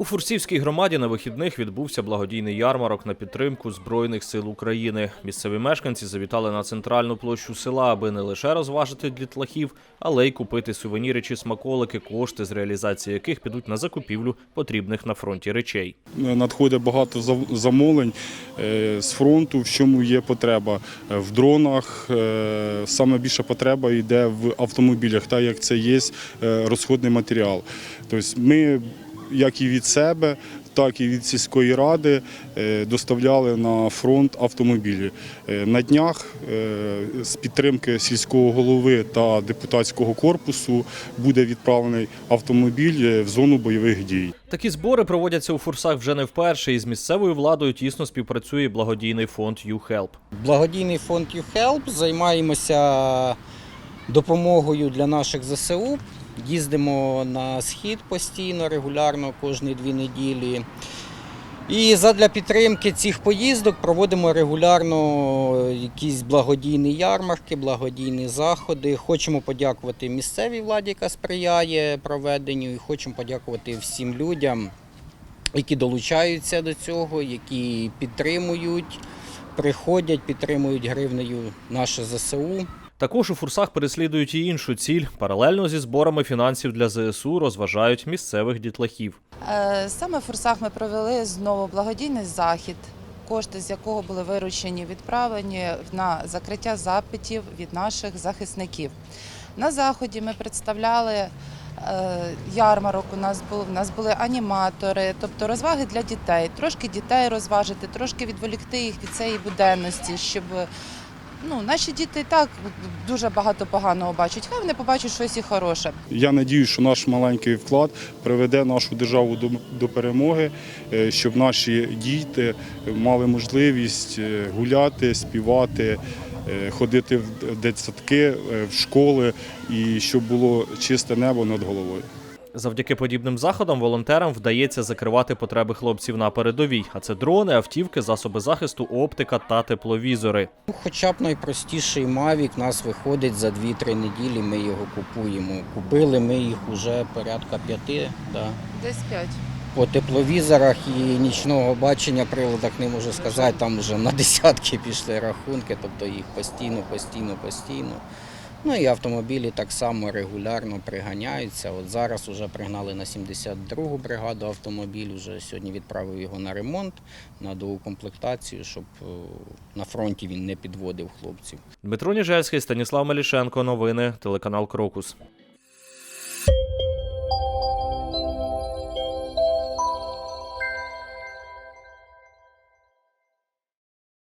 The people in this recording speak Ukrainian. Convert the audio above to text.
У Фурсівській громаді на вихідних відбувся благодійний ярмарок на підтримку Збройних сил України. Місцеві мешканці завітали на центральну площу села, аби не лише розважити дітлахів, але й купити сувеніри чи смаколики, кошти з реалізації яких підуть на закупівлю потрібних на фронті речей. Надходить багато замовлень е, з фронту, в чому є потреба. Е, В дронах е, саме більша потреба йде в автомобілях, так як це є розходний матеріал. Тобто ми, як і від себе, так і від сільської ради е, доставляли на фронт автомобілі. Е, На днях е, з підтримки сільського голови та депутатського корпусу буде відправлений автомобіль в зону бойових дій. Такі збори проводяться у Фурсах вже не вперше, і з місцевою владою тісно співпрацює благодійний фонд YouHelp. Благодійний фонд YouHelp займаємося допомогою для наших ЗСУ. Їздимо на схід постійно, регулярно, кожні дві неділі. І задля підтримки цих поїздок проводимо регулярно якісь благодійні ярмарки, благодійні заходи. Хочемо подякувати місцевій владі, яка сприяє проведенню, і хочемо подякувати всім людям, які долучаються до цього, які підтримують, приходять, підтримують гривнею наше ЗСУ. Також у Фурсах переслідують і іншу ціль. Паралельно зі зборами фінансів для ЗСУ розважають місцевих дітлахів. Е, Саме в Фурсах ми провели знову благодійний захід, кошти з якого були виручені, відправлені на закриття запитів від наших захисників. На заході ми представляли е, ярмарок. У нас був у нас були аніматори, тобто розваги для дітей. Трошки дітей розважити, трошки відволікти їх від цієї буденності, щоб ну, наші діти і так дуже багато поганого бачать. Хай вони побачать щось і хороше. Я надію, що наш маленький вклад приведе нашу державу до, до перемоги, е, щоб наші діти мали можливість е, гуляти, співати, е, ходити в дитсадки, в школи і щоб було чисте небо над головою. Завдяки подібним заходам волонтерам вдається закривати потреби хлопців на передовій. А це дрони, автівки, засоби захисту, оптика та тепловізори. Ну, Хоча б найпростіший у нас виходить за 2-3 неділі, ми його купуємо. Купили ми їх уже порядка п'яти. Да. Десь п'ять. По тепловізорах і нічного бачення приладах не можу сказати, там вже на десятки пішли рахунки, тобто їх постійно, постійно, постійно. Ну і автомобілі так само регулярно приганяються. От зараз вже пригнали на 72-гу бригаду автомобіль, вже сьогодні відправив його на ремонт, на доукомплектацію, щоб е, на фронті він не підводив хлопців. Дмитро Ніжельський, Станіслав Мелішенко. Новини, телеканал Крокус.